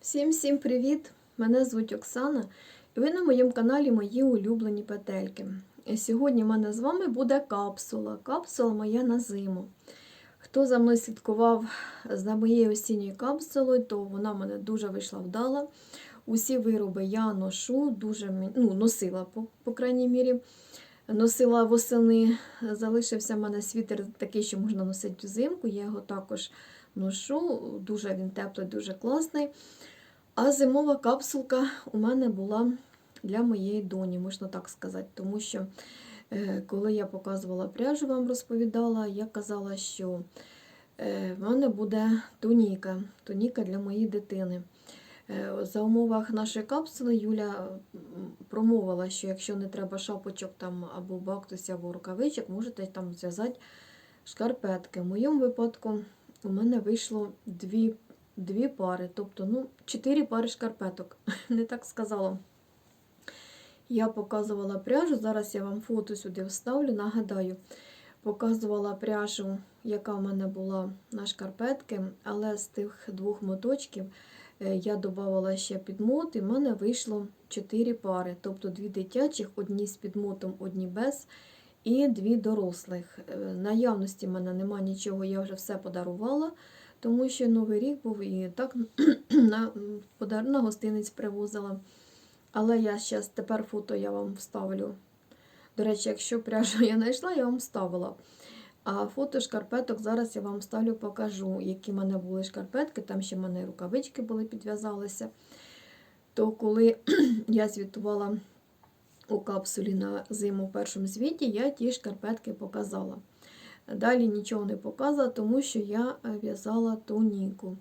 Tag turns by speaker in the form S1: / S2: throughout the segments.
S1: Всім-всім привіт! Мене звуть Оксана, і ви на моєму каналі Мої улюблені петельки. І сьогодні в мене з вами буде капсула. Капсула моя на зиму. Хто за мною слідкував за моєю осінньою капсулою, то вона в мене дуже вийшла вдала. Усі вироби я ношу, дуже ну, носила, по, по крайній мірі. Носила восени, залишився в мене світер такий, що можна носити взимку. Я його також ношу. Дуже він теплий, дуже класний. А зимова капсулка у мене була для моєї доні, можна так сказати. Тому що, е, коли я показувала пряжу, вам розповідала, я казала, що е, в мене буде туніка, туніка для моєї дитини. Е, За умовах нашої капсули Юля промовила, що якщо не треба шапочок там або бактусів, або рукавичок, можете там зв'язати шкарпетки. В моєму випадку у мене вийшло дві, дві пари, тобто ну, чотири пари шкарпеток. Не так сказала. Я показувала пряжу, зараз я вам фото сюди вставлю, нагадаю, показувала пряжу, яка в мене була на шкарпетки, але з тих двох моточків е, я додавала ще підмот, і в мене вийшло 4 пари, тобто дві дитячих, одні з підмотом, одні без, і дві дорослих. Е, Наявності в мене нема нічого, я вже все подарувала, тому що Новий рік був і так на, на гостиниць привозила. Але я зараз тепер фото я вам вставлю. До речі, якщо пряжу я знайшла, я вам вставила. А фото шкарпеток зараз я вам вставлю, покажу, які в мене були шкарпетки. Там ще в мене рукавички були, підв'язалися. То коли я звітувала у капсулі на зиму в першому звіті, я ті шкарпетки показала. Далі нічого не показала, тому що я в'язала туніку.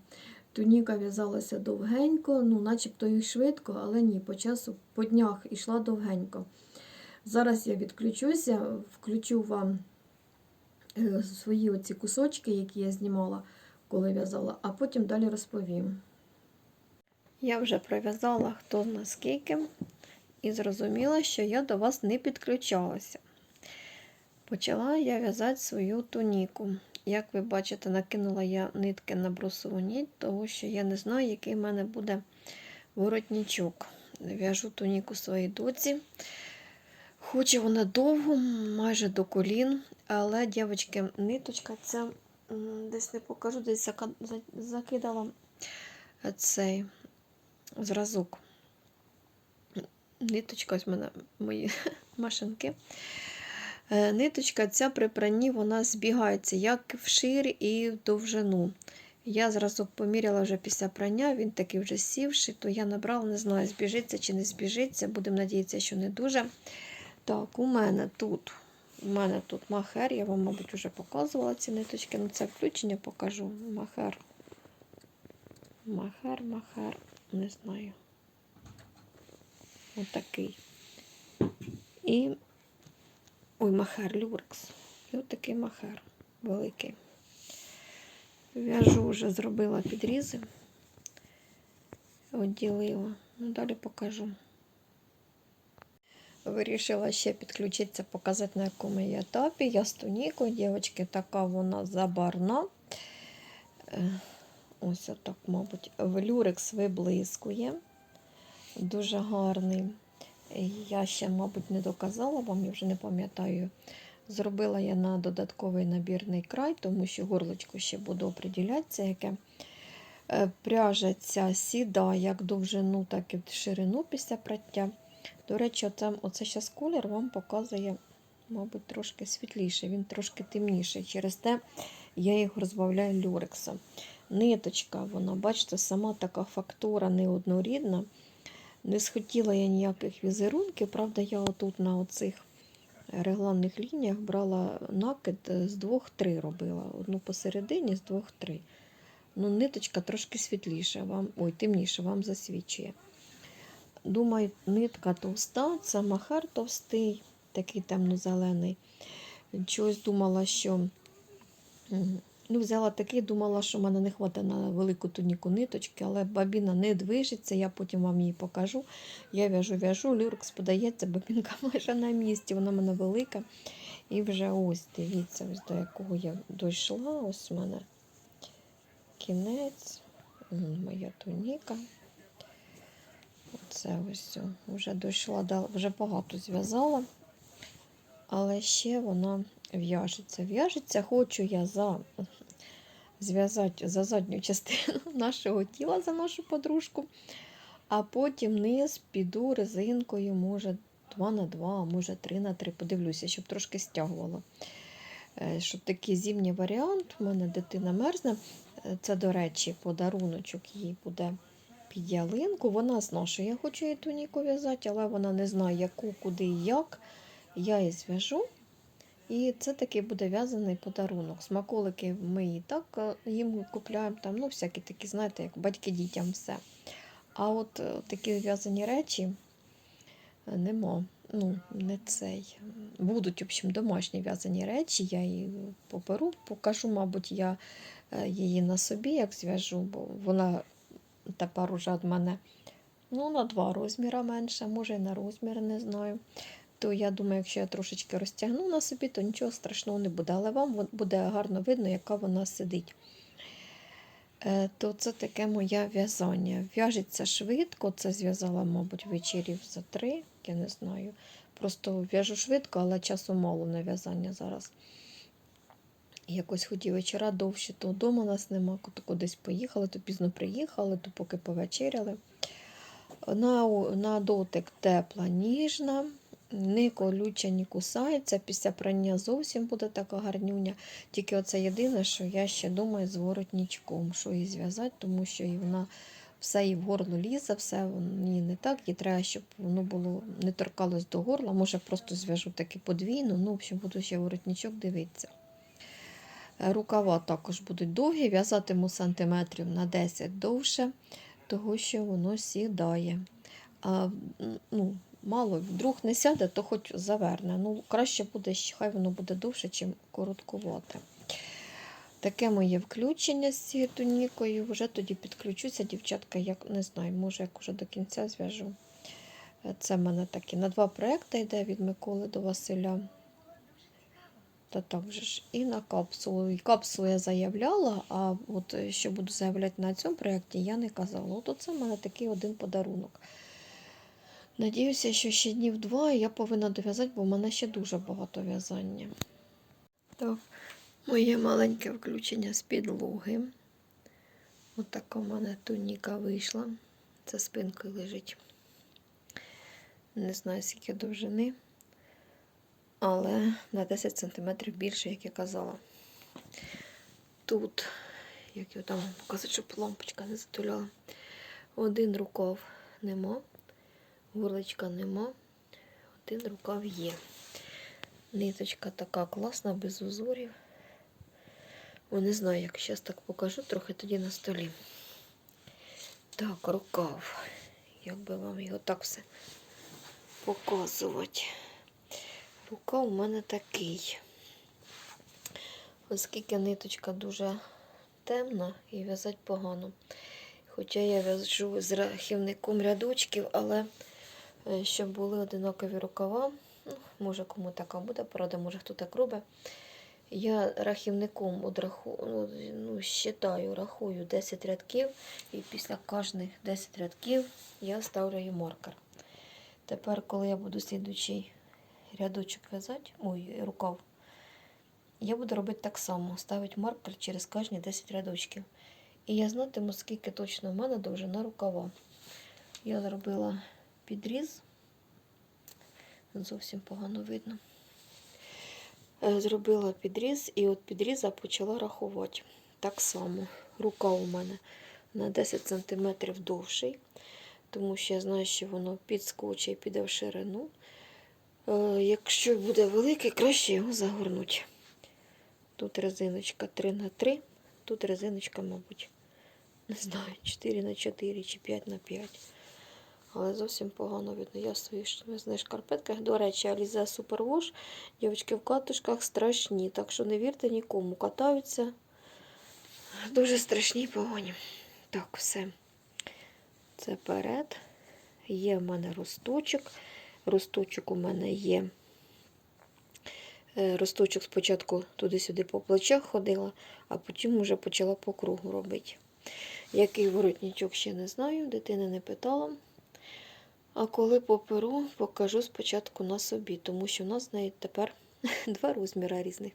S1: Туніка в'язалася довгенько, ну, начебто і швидко, але ні, по часу, по днях йшла довгенько. Зараз я відключуся, включу вам е, свої оці кусочки, які я знімала, коли в'язала, а потім далі розповім. Я вже пров'язала хто зна скільки і зрозуміла, що я до вас не підключалася. Почала я в'язати свою туніку. Як ви бачите, накинула я нитки на брусову ніть, тому що я не знаю, який в мене буде воротничок. В'яжу туніку своїй доці. Хоче вона довго, майже до колін, але, дівчатки, ниточка ця десь не покажу, десь закидала цей зразок. Ниточка, ось в мене мої машинки. Е, Ниточка ця при пранні вона збігається як вшир і в довжину. Я зразок поміряла вже після прання, він такий вже сівший, то я набрала, не знаю, збіжиться чи не збіжиться. Будемо надіятися, що не дуже. Так, у мене тут у мене тут махер, я вам, мабуть, вже показувала ці ниточки. Ну, це включення покажу. Махер. Махер, махер, не знаю. Отакий. І Ой, махер люрекс. І от такий махер великий. В'яжу вже зробила підрізи, відділила. Ну, далі покажу. Вирішила ще підключитися, показати, на якому я етапі. Я з тунікою, дівчатки, така вона забарна. Е, Ось отак, мабуть, люрекс виблискує. Дуже гарний. Я ще, мабуть, не доказала вам, я вже не пам'ятаю. Зробила я на додатковий набірний край, тому що горлочку ще буду оприділятися, яке Е, пряжа сідає як довжину, так і в ширину після праття. До речі, оце, оце зараз колір вам показує, мабуть, трошки світліше, він трошки темніший. Через те я його розбавляю люрексом. Ниточка, вона, бачите, сама така фактура неоднорідна. Не схотіла я ніяких візерунків, правда, я отут на оцих регланних лініях брала накид з двох-три робила. Одну посередині з двох-три. Ну, ниточка трошки світліша, вам, ой, темніша вам засвічує. Думаю, нитка товста, це махер товстий, такий темно-зелений. Чогось думала, що ну, взяла такий, думала, що в мене не хватить на велику туніку ниточки, але бабіна не движеться, я потім вам її покажу. Я в'яжу, в'яжу, люрекс подається, бабінка майже на місці, вона в мене велика. І вже ось, дивіться, ось до якого я дійшла. Ось у мене кінець, моя туніка. Оце ось вже дійшла, вже багато зв'язала, але ще вона в'яжеться. В'яжеться, хочу я за зв'язати за задню частину нашого тіла, за нашу подружку, а потім низ піду резинкою, може 2 на 2, а може 3 на 3, подивлюся, щоб трошки стягувала. Е, Щоб такий зимній варіант, у мене дитина мерзне. Е, Це, до речі, подаруночок їй буде під ялинку. Вона зношує, я хочу їй туніку в'язати, але вона не знає, яку, куди і як. Я її зв'яжу. І це такий буде в'язаний подарунок. Смаколики ми і так е, їм купляємо, там, ну, всякі такі, знаєте, як батьки дітям все. А от е, такі в'язані речі е, нема. Ну, не цей. Будуть, в общем, домашні в'язані речі. Я її поберу, покажу, мабуть, я її на собі як зв'яжу, бо вона тепер уже від мене ну, на два розміри менше, може і на розмір, не знаю. То я думаю, якщо я трошечки розтягну на собі, то нічого страшного не буде. Але вам буде гарно видно, яка вона сидить. Е, То це таке моє в'язання. В'яжеться швидко, це зв'язала, мабуть, вечорів за три, я не знаю. Просто в'яжу швидко, але часу мало на в'язання зараз. Якось ході вечора довше, то вдома нас нема, то кудись поїхали, то пізно приїхали, то поки повечеряли. На, на дотик тепла, ніжна, не колюча, не кусається. Після прання зовсім буде така гарнюня. Тільки оце єдине, що я ще думаю з воротничком, що її зв'язати, тому що і вона все і в горло лізе, все мені не так. Їй треба, щоб воно було не торкалось до горла. Може, просто зв'яжу таки подвійно. Ну, в общем, буду ще воротничок дивитися. Рукава також будуть довгі, в'язатиму сантиметрів на 10 довше, того що воно сідає. А, ну, мало, вдруг не сяде, то хоч заверне. Ну, краще буде, хай воно буде довше, чим короткувате. Таке моє включення з цією тунікою. Вже тоді підключуся, дівчатка, як не знаю, може, як уже до кінця зв'яжу. Це в мене такі на два проекти йде від Миколи до Василя. Та так же ж і на капсулу. І капсулу я заявляла, а от е, що буду заявляти на цьому проєкті, я не казала. От оце в мене такий один подарунок. Надіюся, що ще днів два я повинна дов'язати, бо в мене ще дуже багато в'язання. Так, моє маленьке включення з підлоги. От така в мене туніка вийшла. Це спинкою лежить. Не знаю, скільки довжини але на 10 см більше, як я казала. Тут, як я там показати, щоб лампочка не затуляла, один рукав нема, горличка нема, один рукав є. Ниточка така класна, без узорів. О, не знаю, як зараз так покажу, трохи тоді на столі. Так, рукав. Як би вам його так все показувати. Рука у мене такий. Оскільки ниточка дуже темна і в'язати погано. Хоча я в'яжу з рахівником рядочків, але щоб були одинакові рукава, ну, може кому така буде, правда, може хто так робить. Я рахівником одраху, ну, ну, считаю, рахую 10 рядків, і після кожних 10 рядків я ставлю маркер. Тепер, коли я буду слідучий рядочок в'язати, ой, рукав, я буду робити так само, ставити маркер через кожні 10 рядочків. І я знатиму, скільки точно в мене довжина рукава. Я зробила підріз, зовсім погано видно. Е, Зробила підріз і от підріза почала рахувати. Так само рука у мене на 10 см довший, тому що я знаю, що воно підскочить і піде в ширину. Е, Якщо буде великий, краще його загорнути. Тут резиночка 3 на 3 тут резиночка, мабуть, не знаю, 4 на 4 чи 5 на 5. Але зовсім погано видно. Я в своїх в'язних шкарпетках. До речі, Alize Superwash, дівчатки в катушках страшні. Так що не вірте нікому. Катаються дуже страшні і погані. Так, все. Це перед. Є в мене росточок. Росточок у мене є. Е, Росточок спочатку туди-сюди по плечах ходила, а потім вже почала по кругу робити. Який воротничок ще не знаю, дитина не питала.
S2: А коли поперу, покажу спочатку на собі, тому що у нас нею тепер два розміри різних.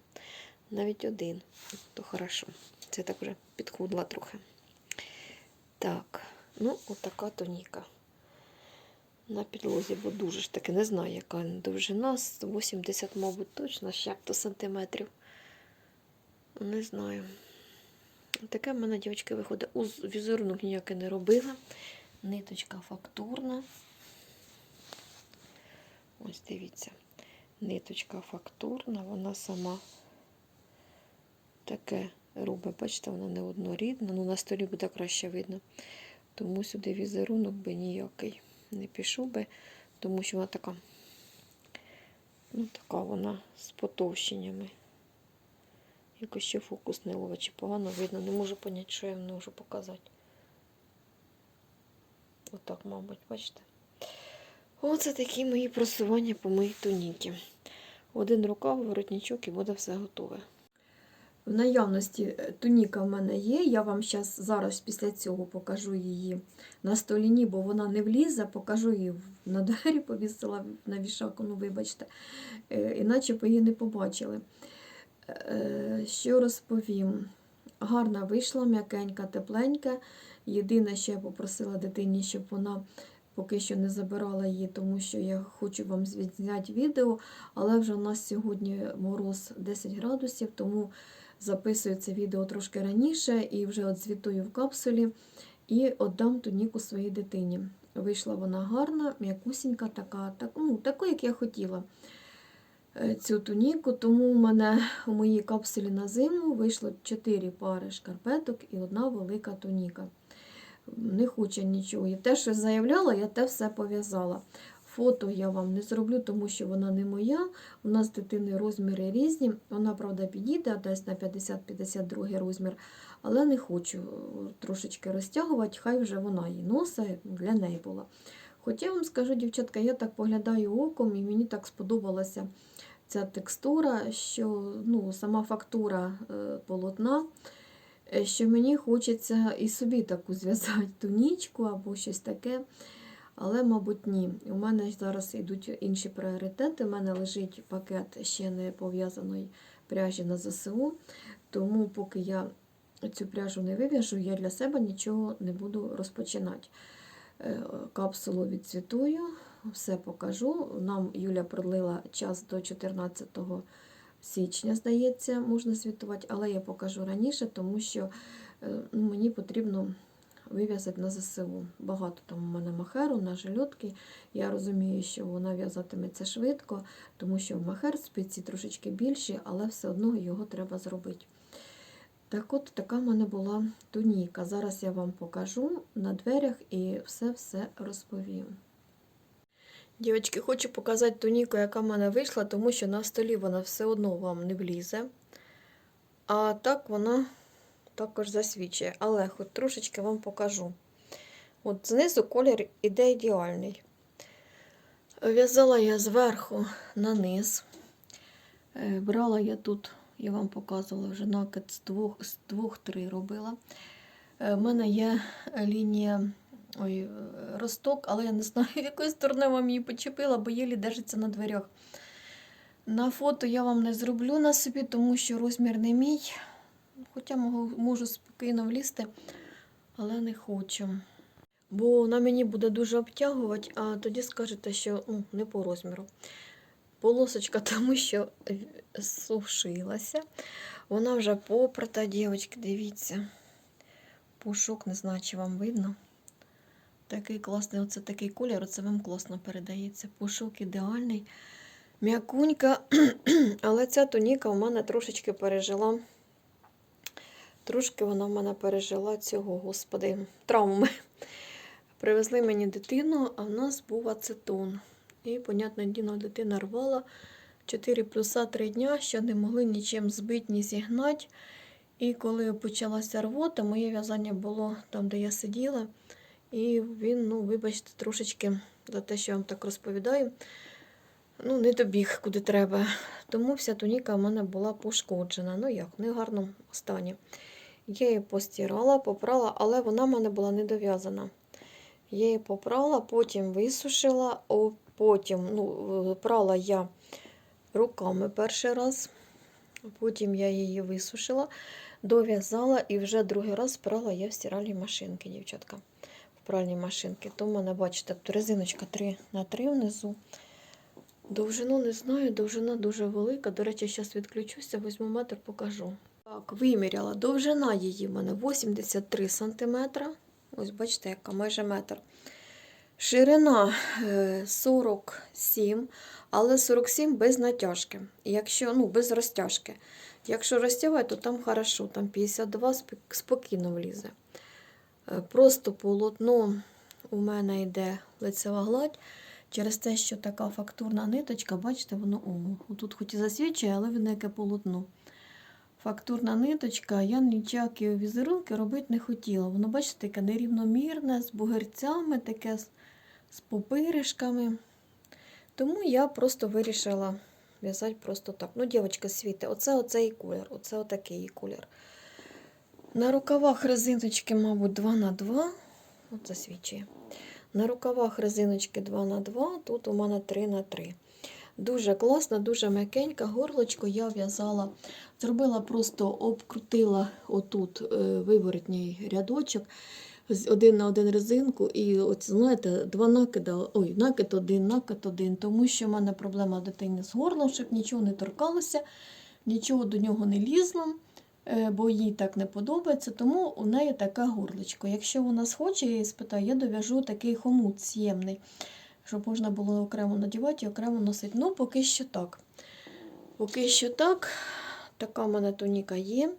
S2: Навіть один. То хорошо. Це так вже підхудла трохи. Так, ну, отака тоніка. На підлозі, бо дуже ж таки не знаю, яка довжина. 80, мабуть, точно, ще то сантиметрів. Не знаю. Таке в мене, дівчатки, виходить. Уз візерунок ніякий не робила. Ниточка фактурна. Ось дивіться. Ниточка фактурна, вона сама таке робить. Бачите, вона не однорідна. Ну, на столі буде краще видно. Тому сюди візерунок би ніякий не пішов би, тому що вона така, ну, така вона з потовщеннями. Якось ще фокус не ловить, чи погано видно. Не можу поняти, що я можу показати. Отак, мабуть, бачите? Оце такі мої просування по моїй туніки. Один рукав, воротничок і буде все готове.
S1: В наявності е, туніка в мене є. Я вам щас, зараз після цього покажу її на століні, бо вона не влізе, покажу її на двері, повісила на вішаку, ну вибачте, Е, іначе б її не побачили. Е, Що розповім? Гарна вийшла, м'якенька, тепленька. Єдине, що я попросила дитині, щоб вона поки що не забирала її, тому що я хочу вам зняти відео, але вже у нас сьогодні мороз 10 градусів, тому записую це відео трошки раніше і вже от звітую в капсулі і віддам туніку своїй дитині. Вийшла вона гарна, м'якусінька, така, так, ну, таку, як я хотіла е, цю туніку. Тому в мене у моїй капсулі на зиму вийшло 4 пари шкарпеток і одна велика туніка. Не хоче нічого. І те, що заявляла, я те все пов'язала. Фото я вам не зроблю, тому що вона не моя. У нас дитини розміри різні. Вона, правда, підійде десь на 50-52 розмір, але не хочу е, трошечки розтягувати, хай вже вона її носить, для неї була. Хоча я вам скажу, дівчатка, я так поглядаю оком, і мені так сподобалася ця текстура, що ну, сама фактура е, полотна, що мені хочеться і собі таку зв'язати тунічку або щось таке. Але, мабуть, ні. У мене зараз йдуть інші пріоритети. У мене лежить пакет ще не пов'язаної пряжі на ЗСУ. Тому, поки я цю пряжу не вив'яжу, я для себе нічого не буду розпочинати. Е, Капсулу відцвітую, все покажу. Нам Юля продлила час до 14 січня, здається, можна світувати, але я покажу раніше, тому що е, ну, мені потрібно вив'язати на ЗСУ. Багато там у мене махеру на жильотки. Я розумію, що вона в'язатиметься швидко, тому що махер спиці трошечки більші, але все одно його треба зробити. Так от така в мене була туніка. Зараз я вам покажу на дверях і все-все розповім. Дівчатки, хочу показати туніку, яка в мене вийшла, тому що на столі вона все одно вам не влізе. А так вона також засвічує. Але хоч трошечки вам покажу. От знизу колір іде ідеальний. В'язала я зверху на низ. Е, Брала я тут, я вам показувала вже накид з двох, з двох-три робила. У мене є лінія ой, е, росток, але я не знаю, якої сторони вам її почепила, бо єлі держиться на дверях. На фото я вам не зроблю на собі, тому що розмір не мій. Хоча можу, спокійно влізти, але не хочу. Бо на мені буде дуже обтягувати, а тоді скажете, що ну, не по розміру. Полосочка, тому що сушилася. Вона вже попрата, дівчатки, дивіться. Пушок, не знаю, чи вам видно. Такий класний, оце такий колір, оце вам класно передається. Пушок ідеальний. М'якунька, але ця туніка в мене трошечки пережила. Трошки вона в мене пережила цього, господи, травми. Привезли мені дитину, а в нас був ацетон. І, понятне діло, дитина рвала 4 плюса 3 дня, ще не могли нічим збити, ні зігнати. І коли почалася рвота, моє в'язання було там, де я сиділа. І він, ну, вибачте, трошечки за те, що я вам так розповідаю, ну, не добіг куди треба. Тому вся туніка в мене була пошкоджена. Ну як, в негарному стані. Я її постирала, попрала, але вона в мене була не дов'язана. Я її попрала, потім висушила, о, потім ну, е, прала я руками перший раз, потім я її висушила, дов'язала і вже другий раз прала я в стиральній машинці, дівчатка. В пральній машинці. То в мене, бачите, тут резиночка 3 на 3 внизу. Довжину не знаю, довжина дуже велика. До речі, зараз відключуся, візьму метр, покажу. Так, виміряла. Довжина її в мене 83 см. Ось бачите, яка майже метр. Ширина е, 47, але 47 без натяжки. Якщо, ну, без розтяжки. Якщо розтягувати, то там хорошо, там 52 спокійно влізе. Е, Просто полотно у мене йде лицева гладь. Через те, що така фактурна ниточка, бачите, воно о, тут хоч і засвічує, але воно яке полотно. Фактурна ниточка, я ніякі візерунки робити не хотіла. Воно, бачите, таке нерівномірне, з бугерцями, таке з попиришками. Тому я просто вирішила в'язати просто так. Ну, дівчатка, світи, оце оцей колір, оце отакий колір. На рукавах резиночки, мабуть, 2 на 2 От засвічує. На рукавах резиночки 2 на 2 тут у мене 3 на 3 Дуже класна, дуже м'якенька. Горлочко я в'язала, зробила просто обкрутила отут е, виворотній рядочок, один на один резинку, і от, знаєте, два накида, ой, накид один, накид один, тому що в мене проблема дитини з горлом, щоб нічого не торкалося, нічого до нього не лізло, бо їй так не подобається, тому у неї таке горличко. Якщо вона схоче, я її спитаю, я дов'яжу такий хомут з'ємний, щоб можна було окремо надівати і окремо носити. Ну, поки що так. Поки що так. Така в мене туніка є.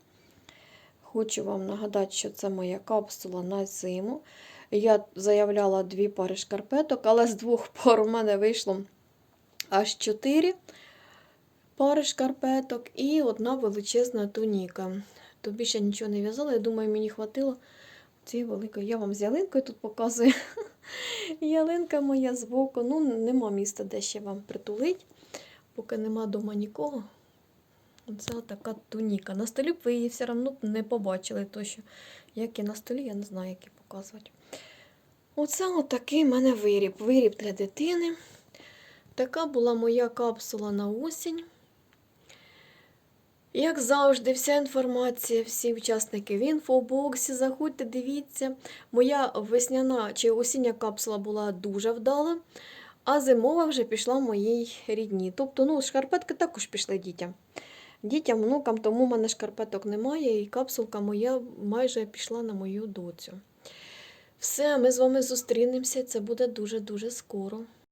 S1: Хочу вам нагадати, що це моя капсула на зиму. Я заявляла дві пари шкарпеток, але з двох пар у мене вийшло аж чотири пари шкарпеток і одна величезна туніка. То більше нічого не в'язала, я думаю, мені хватило цієї великої. Я вам з ялинкою тут показую. Ялинка моя збоку. Ну, нема міста, де ще вам притулить, поки нема вдома нікого. Оце така туніка. На столі б ви її все одно не побачили, то що як і на столі, я не знаю, як її показувати. Оце отакий в мене виріб. Виріб для дитини. Така була моя капсула на осінь. Як завжди, вся інформація, всі учасники в інфобоксі. Заходьте, дивіться. Моя весняна чи осіння капсула була дуже вдала, а зимова вже пішла моїй рідні. Тобто, ну, шкарпетки також пішли дітям. Дітям, внукам, тому в мене шкарпеток немає, і капсулка моя майже пішла на мою доцю. Все, ми з вами зустрінемося. Це буде дуже-дуже скоро.